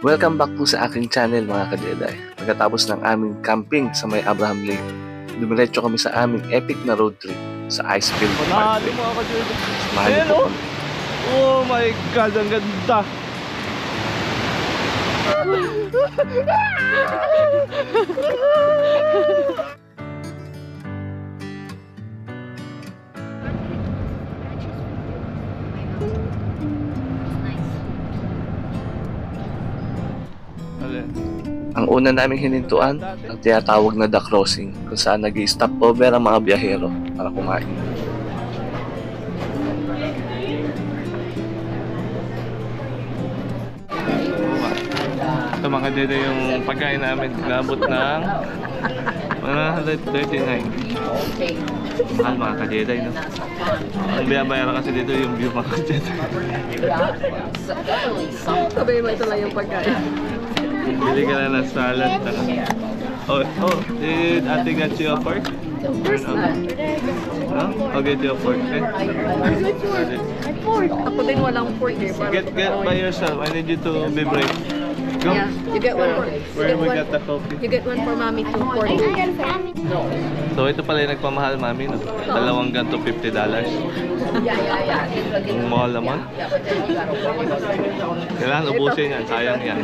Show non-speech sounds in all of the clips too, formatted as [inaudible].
Welcome back po sa aking channel mga kajeday. Pagkatapos ng aming camping sa may Abraham Lake, dumiretso kami sa aming epic na road trip sa Icefield Panalo Parkway. mga Ayan, po oh. kami. Oh my God, ang ganda. [laughs] Ang una naming hinintuan, ang tinatawag na The Crossing, kung saan nag stop over ang mga biyahero para kumain. Ito mga dede yung pagkain namin. Nabot ng 139. Mahal mga kajeday, no? Ang binabayaran kasi dito yung view mga kajeday. Sabay mo ito lang yung pagkain. Bili ka na ng salad. taka- Oh, oh, did ate got you a fork? Course not. No? I'll get you a fork, eh? Pork. Ako din walang pork eh. Para Get, get by yourself. I need you to be brave. Go. Yeah, you get one for you Where get we one, got the coffee? you get one for mommy, two for you. So ito pala yung nagpamahal mami, no? Dalawang ganto $50. dollars. Ang mahal naman. Kailangan ubusin yan, sayang yan.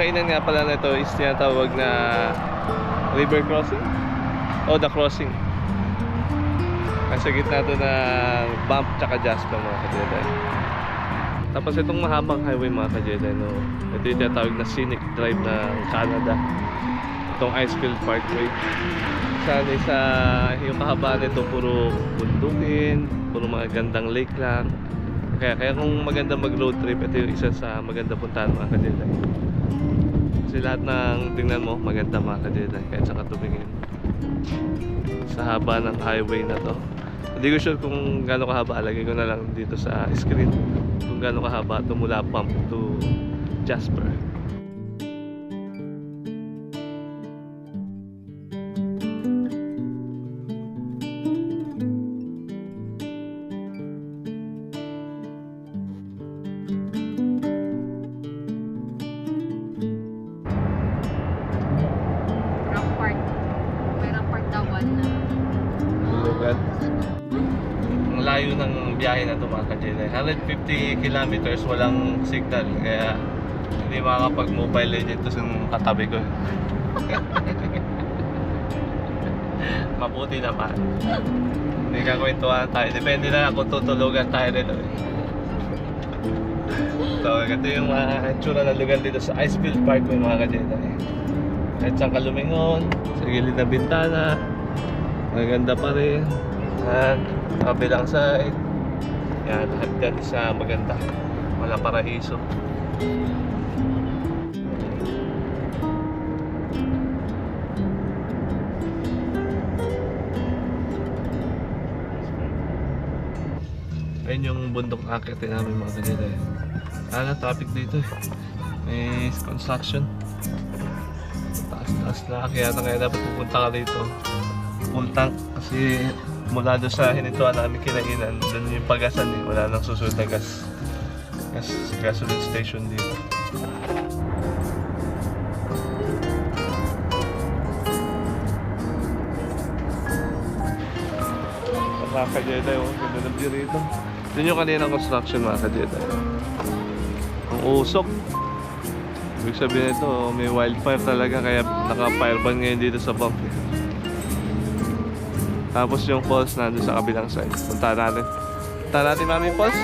Kainan nga pala na ito is tinatawag na river crossing o the crossing. Nasa gitna ito ng bump tsaka Jasper mga kadida. Tapos itong mahabang highway mga kadida, no? ito yung tinatawag na scenic drive ng Canada. Itong Icefield Parkway. Sana sa yung kahabaan nito puro bundukin, puro mga gandang lake lang. Kaya, kaya kung maganda mag road trip, ito yung isa sa maganda puntahan mga kadilay. Kasi lahat ng tingnan mo, maganda mga kadilay. Kahit sa katumingin. Sa haba ng highway na to. Hindi ko sure kung gaano kahaba. Lagay ko na lang dito sa screen. Kung gaano kahaba ito mula pump to Jasper. Biyahe na ito mga ka-Jedi. 150 kilometers walang signal. Kaya hindi makakapag-mobile legend ito yung katabi ko. [laughs] Mabuti naman. Hindi ka kwentuhan tayo. Depende na lang kung tutulugan tayo. Eh. [laughs] So, ito yung mga itsura ng lugar dito sa Icefield Park may mga ka-Jedi. Kahit saan ka lumingon, sa gilid ng bintana, maganda pa rin. At sa kabilang side, yan, lahat yan sa maganda. Wala parahiso. Ayun yung bundok akitin namin mga kanila eh. Ano, traffic dito eh. May construction. Taas-taas na kaya na kaya dapat pupunta ka dito. Full tank kasi mula doon sa hinintuan namin kinainan, doon yung pagasan eh. Wala nang susunod na gas. Gas, gasoline station dito. Mga ka-Jedi, oh. Ganda ng view. Doon yung kanina construction mga ka-Jedi. Ang usok. Ibig sabihin ito, oh, may wildfire talaga kaya naka-fireban ngayon dito sa bump. eh. Tapos yung falls nandun sa kabilang side. Punta natin. Punta natin mami falls.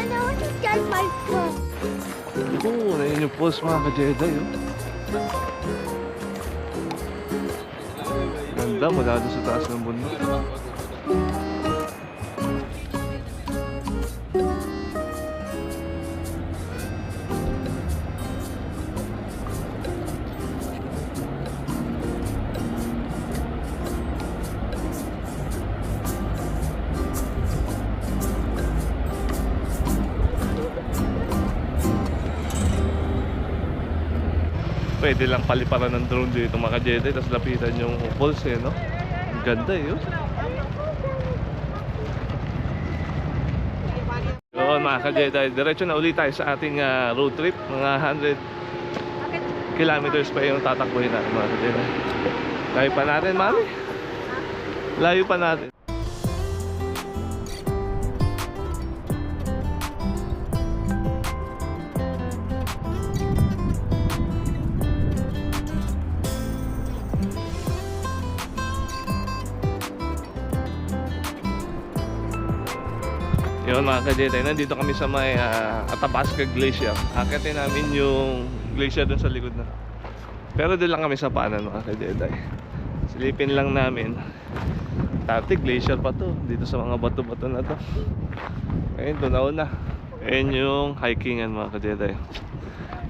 Oo, na yun yung falls mga ka-Jedi. Oh. Ganda mula doon sa taas ng bundok. Pwede lang paliparan ng drone dito mga Jedi. Tapos lapitan yung falls eh no? Ang ganda eh oh. Yun mga ka-Jedi, diretso na ulit tayo sa ating ah, road trip. Mga 100 kilometers pa yung tatakbuhin natin mga ka-Jedi. Layo pa natin mami. Layo pa natin Yun mga ka-Jedi, nandito kami sa may ah, Athabasca Glacier. Akitin namin yung glacier dun sa likod na. Pero doon lang kami sa paanan mga ka-Jedi. Silipin lang namin. Dati glacier pa to, dito sa mga bato-bato na to. Ngayon, tunaw na. Ayan yung hikingan mga ka-Jedi.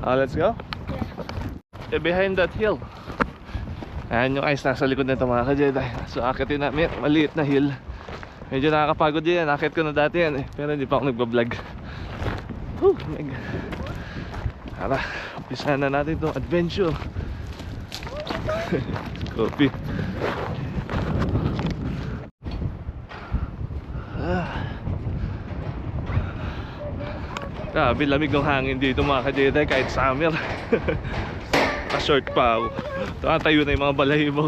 Ah, let's go. Eh, behind that hill. Ayan yung ice nasa likod nito mga ka-Jedi. So akitin namin, maliit na hill. Medyo nakakapagod yan. Akit ko na dati yan eh. Pero hindi pa ako nagbablog. Whew, my God. Tara, umpisa na natin itong adventure. [laughs] Coffee. Ah. Grabe, lamig ng hangin dito mga ka-Jedi kahit summer. [laughs] Pa-short pa ako. Tumatayo na yung mga balahibo.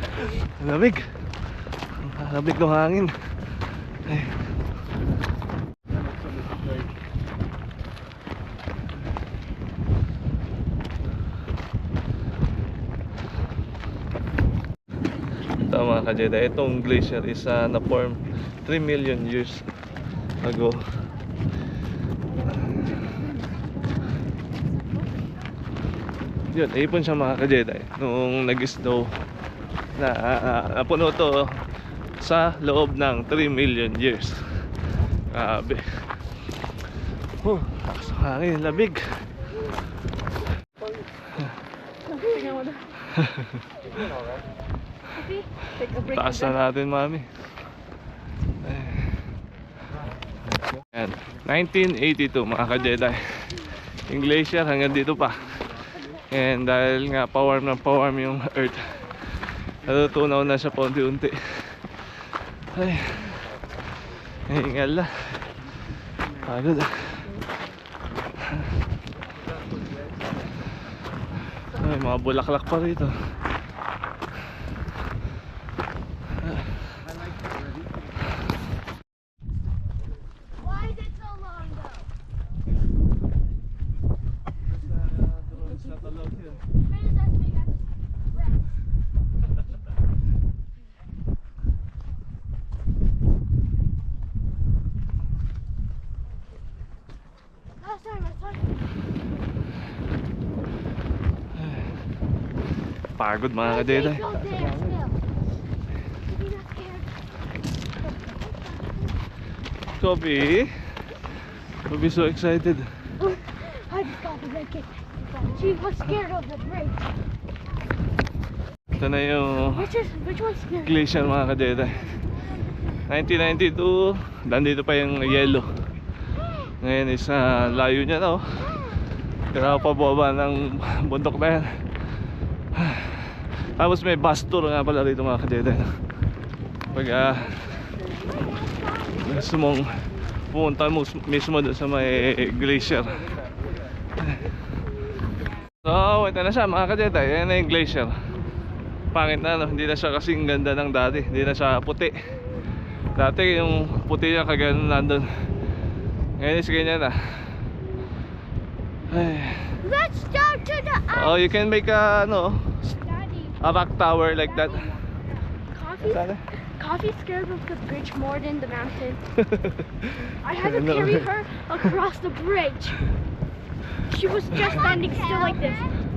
[laughs] lamig. Ang lamig ng hangin. Ay. Tama ka Jedi. Itong glacier is uh, na-form 3 million years ago. Yun, ipon siya mga ka-Jedi. Nung nag-snow na uh, napuno to sa loob ng 3 million years. Grabe. Oh, lakas ng hangin, labig. [laughs] Taas na natin, mami. Ayan. 1982, mga ka-Jedi. Yung glacier hanggang dito pa. And dahil nga pa-warm ng pa-warm yung earth, natutunaw na siya paunti-unti. Ay, nahingal na. Ah. Ay, mga bulaklak pa rito. Why is it so long though? Where does that make us rest? Last time I saw Pagod mga scared. Kobe. Kobe so excited. [laughs] I just got the kid. She was scared of the bridge. Ito na yung Which is which one's glacier mga ka-Jedi. 1992, nandito pa yung yellow. Ngayon is ah, layo niya na oh. Kaya pa baba ng bundok na yan. Tapos may bus tour nga pala rito mga ka-Jedi. Pag ah, gusto mong pumunta mo mismo doon sa may glacier. So, ito na siya mga ka-Jedi. Yan na yung glacier. Pangit na, no? hindi na siya kasing ganda ng dati. Hindi na siya puti. Dati yung puti niya kagano nandun. Ngayon is ganyan na. Ay. Let's go to the ice. Oh, you can make a, ano, a rock tower like that. coffee. Sana. Coffee scared of the bridge more than the mountain. [laughs] I had to carry her across the bridge. She was just standing still like this.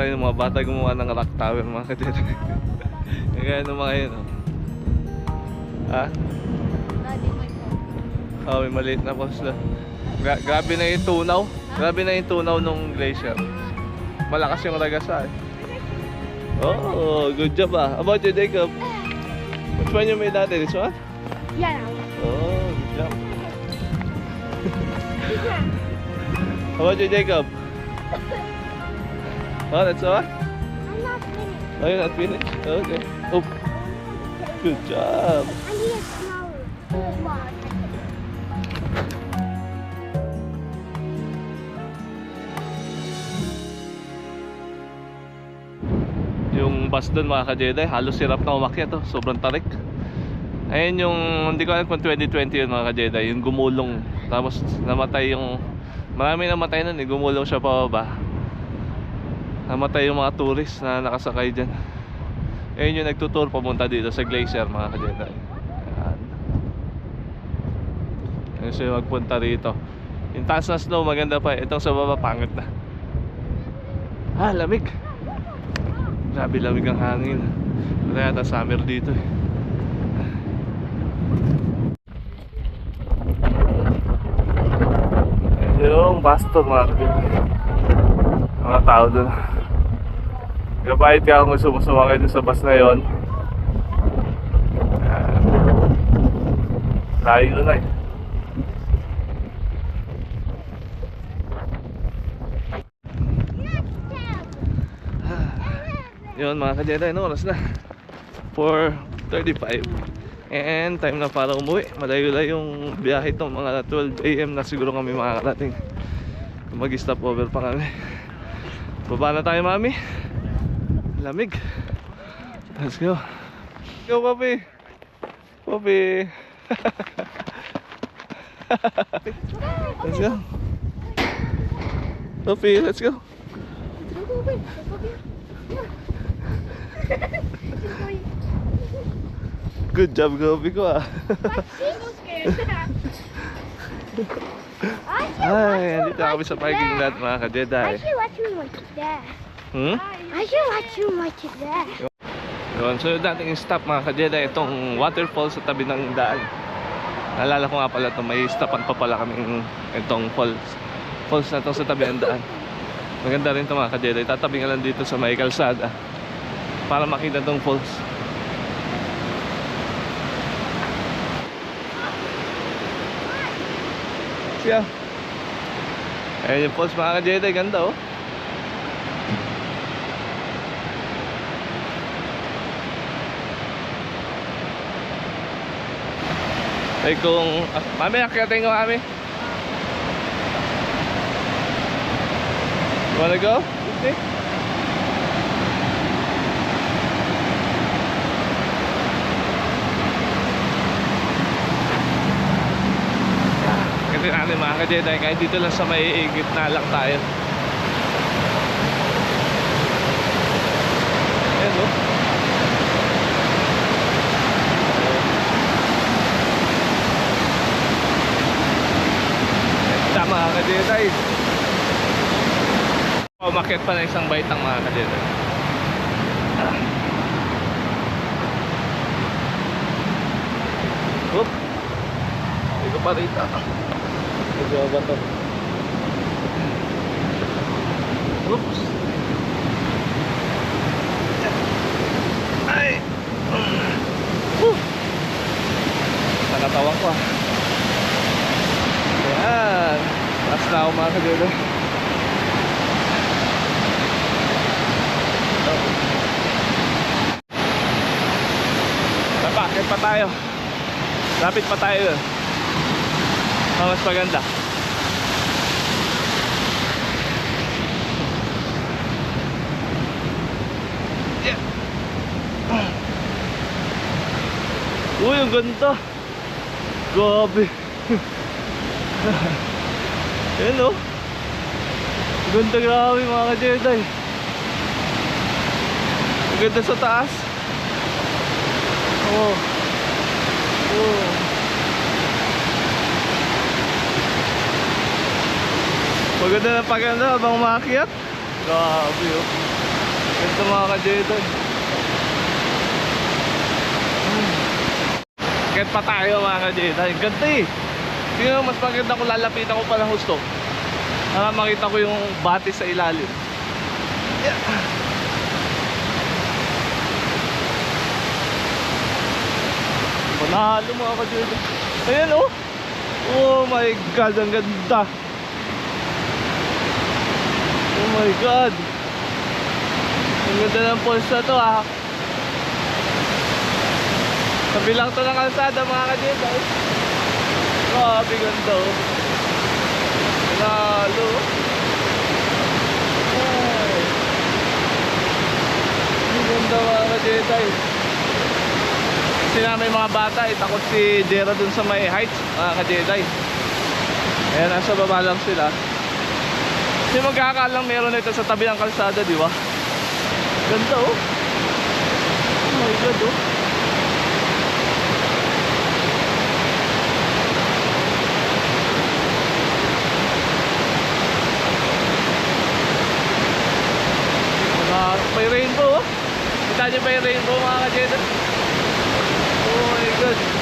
Tayo ng mga bata gumawa ng rock tower mga kadito. [laughs] Kaya ng mga yun. Oh. Ha? Oh, may maliit na post doon. Gra- grabe na yung tunaw. Grabe na yung tunaw nung glacier. Malakas yung ragasa eh. Oh, good job ah. About you, Jacob? Which one you made dati? This one? Yeah. Oh, good job. [laughs] How about you, Jacob? Oh, that's all? I'm not finished. Oh, you're not finished? Okay. Oh, good job. I need a smaller one. Yung bus doon mga ka-Jedi, halos sirap na umakyat to. Sobrang tarik. Ayun yung, hindi ko alam kung 2020 yun mga ka-Jedi, yung gumulong. Tapos namatay yung, marami namatay nun eh, gumulong siya pababa. Namatay yung mga tourist na nakasakay dyan. Ayun yung nagtutour pamunta dito sa glacier mga ka-Jedi. Ayan. Ayun siya magpunta rito. Yung taas na snow maganda pa. Itong sa baba pangit na. Ah, lamig. Grabe lamig ang hangin. Wala yata summer dito eh. Yung Baston Market. Mga tao doon. Kapahit ka kung gusto mo sumakay sa bus na yon. Ayan. Layo na eh. [sighs] Yun mga ka-Jedi, no, oras na 4.35 And time na para umuwi Malayo lang yung biyahe itong mga 12am na siguro kami makakarating Mag-stop over pa kami Baba na tayo mami Lamig. Let's go. Go papi. Papi. [laughs] Let's go. Papi, let's go. Good job, Gobi ko ah [laughs] Ay, andito kami sa parking lot mga ka-Jedi. should watch you watch that. Hmm? I should watch you watch that. Yun, so yung dating stop mga ka-Jedi, itong waterfall sa tabi ng daan. Naalala ko nga pala ito, may stopan pa pala kaming itong falls. Falls na ito sa tabi ng daan. Maganda rin ito mga ka-Jedi. Tatabi nga lang dito sa may kalsada para makita itong falls. Siya. Ayan yung falls mga ka-Jedi, ganda oh. Ay kung... Ah, mami, akyatin ko mami. You wanna go? Okay. Kasi natin mga ka-Jedi, kahit dito lang sa may gitna lang tayo. Ayan oh. Tama mga ka-Jedi. Umakit pa na isang baitang mga ka-Jedi. Ah. Oop. Hindi ko pa rito. Medyo ba to? Oops. Ay! Woo! Nakatawang ko ah. Ayan. Last mga kadulo. Napakit pa tayo. Lapit pa tayo. Oh, mas maganda. Yeah. Uy, ang ganda. Grabe. [laughs] Ayan o. Ganda grabe mga ka-Jedi. Ganda sa taas. Oo. Oo. Maganda na paganda habang umakyat. Grabe oh. Ganda mga ka-Jedi. Kaya pa tayo mga ka-Jedi. Ganda eh. Tingnan mas maganda kung lalapitan ko pa ng husto. Para makita ko yung bati sa ilalim. Yeah. Panalo mga ka-Jordan. Ayan oh. Oh my God, ang ganda. Oh my God. Ang ganda ng falls na to ah. Sabi lang to ng kalsada mga ka-Jordan. Grabe ganda oh. Ay. Ang ganda mga ka-Jedi. Kasi na may mga bata, eh, takot si Jera dun sa may heights, mga ka-Jedi. Ayan, nasa baba lang sila. Kasi magkakalang meron ito sa tabi ng kalsada, di ba? Ganda oh. Oh my God oh. Mga, may rainbow oh. Kita niyo ba yung rainbow mga ka-Jedi? Oh my God.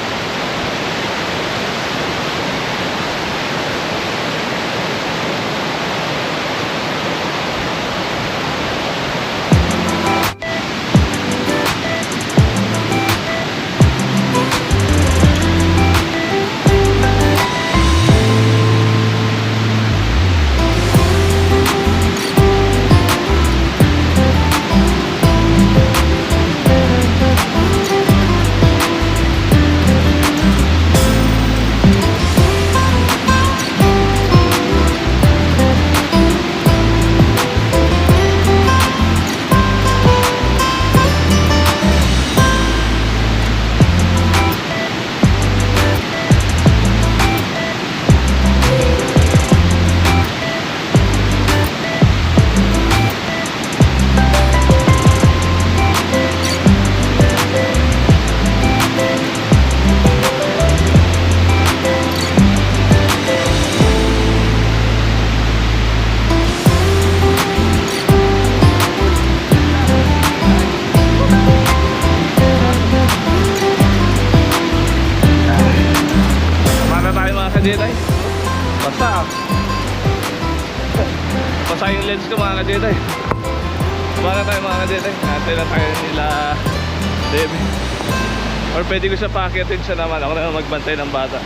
Pwede ko siya paakyatin siya naman. Ako na magbantay ng bata.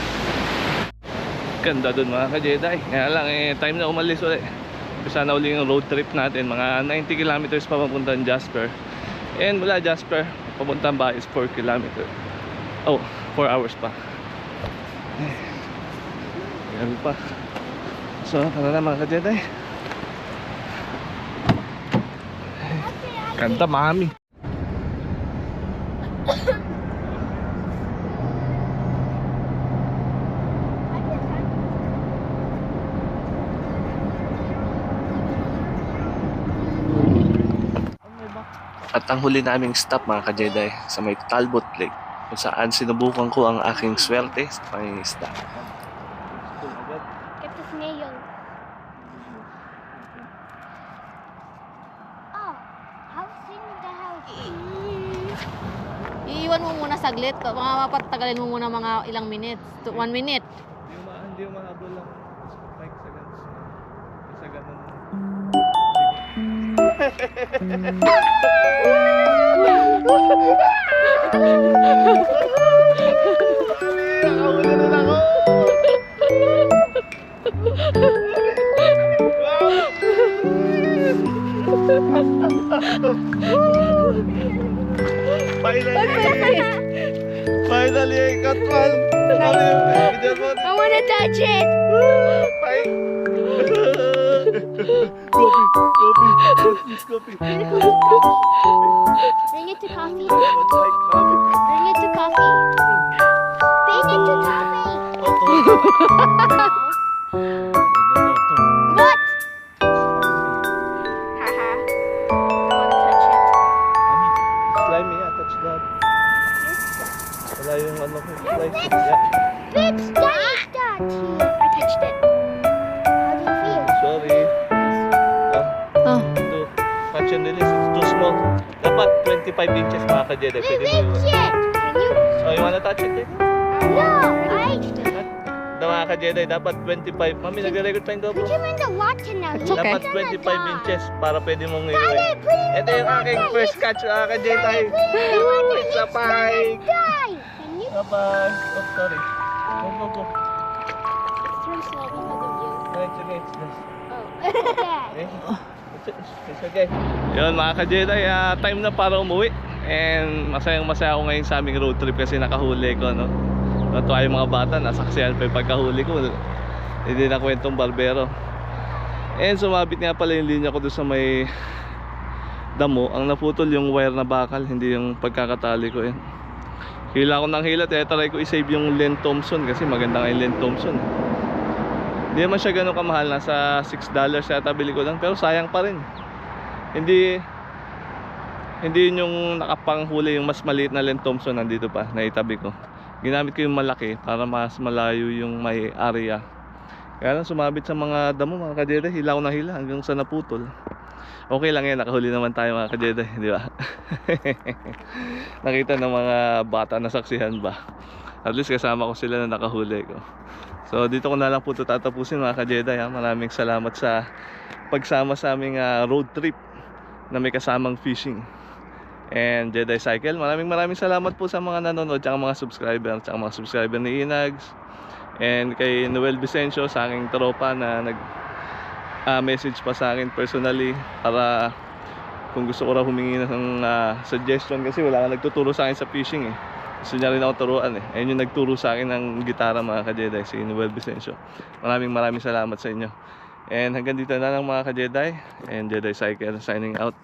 Ganda dun mga ka-Jedi. Kaya lang eh, time na umalis ulit. Bisa na uli yung road trip natin. Mga 90 kilometers pa papuntang Jasper. And mula Jasper, papuntang ba is 4 kilometers. Oh, 4 hours pa. Grabe pa. So, tara na mga ka-Jedi. Kanta mami. At ang huli naming stop mga ka-Jedi sa may Talbot Lake kung saan sinubukan ko ang aking swerte sa pangingisda. The snail. Oh, how's in the house? Iiwan mo muna saglit. Mga mapatagalin mo muna mga ilang minutes. To- One minute. Hindi mo, hindi mo mahabol lang. Like sa ganun. Sa ganun. Finally! Finally, I got one! I want to touch it. Bye! [laughs] Coffee! Coffee! Coffee! Bring it to coffee. Coffee. Bring it to coffee. Bring it to coffee. What? Haha. I want to touch it. Slimy, yeah, touch that. Wala yung ano ko, slice. Yeah, touched that. I touched and release, it's too small. Dapat 25 inches mga ka-Jedi. Pwede mo yun. Oh, you wanna touch it? eh? No, I. The mga ka-Jedi, dapat 25. Mami, nagre-record pa yung GoPro. Put him in the water now. It's okay. Dapat gonna 25 die. inches para pwede mong in Ito yung aking first catch, mga ka-Jedi. It's a pike. Bye-bye. Oh, sorry. Go, go, go. turn slow because of you? No, it's okay. It's just... Oh. [laughs] Okay. Eh, It's, okay. Yun mga ka-Jedi, ah, time na para umuwi. And masayang masaya ako ngayon sa aming road trip kasi nakahuli ko, no? Natuwa yung mga bata, nasaksihan pa yung pagkahuli ko. Hindi na kwentong barbero. And sumabit nga pala yung linya ko doon sa may damo. Ang naputol yung wire na bakal, hindi yung pagkakatali ko yan. Hila ko ng hila, try ko i-save yung Len Thompson kasi maganda nga yung Len Thompson. Hindi naman siya ganun kamahal, nasa 6 dollars yata bili ko lang, pero sayang pa rin. Hindi hindi yun yung nakapanghuli yung mas maliit na Len Thompson nandito pa, naitabi ko. Ginamit ko yung malaki para mas malayo yung may area. Kaya lang sumabit sa mga damo mga kadede, hila ko na hila hanggang sa naputol. Okay lang yan, nakahuli naman tayo mga kadede, di ba? [laughs] Nakita ng mga bata na saksihan ba? At least kasama ko sila na nakahuli ko. So dito ko na lang po ito tatapusin mga ka-Jedi ha. Maraming salamat sa pagsama sa aming ah, road trip na may kasamang fishing. And Jedi Cycle, maraming maraming salamat po sa mga nanonood at mga subscriber at mga subscriber ni Inags. And kay Noel Vicencio sa aking tropa na nag ah, message pa sa akin personally para kung gusto ko raw humingi ng ah, suggestion kasi wala kang nagtuturo sa akin sa fishing eh. Gusto niya rin ako turuan eh. Ayun yung nagturo sa akin ng gitara mga ka-Jedi, si Noel Vicencio. Maraming maraming salamat sa inyo. And hanggang dito na lang mga ka-Jedi. And Jedi Cycle signing out.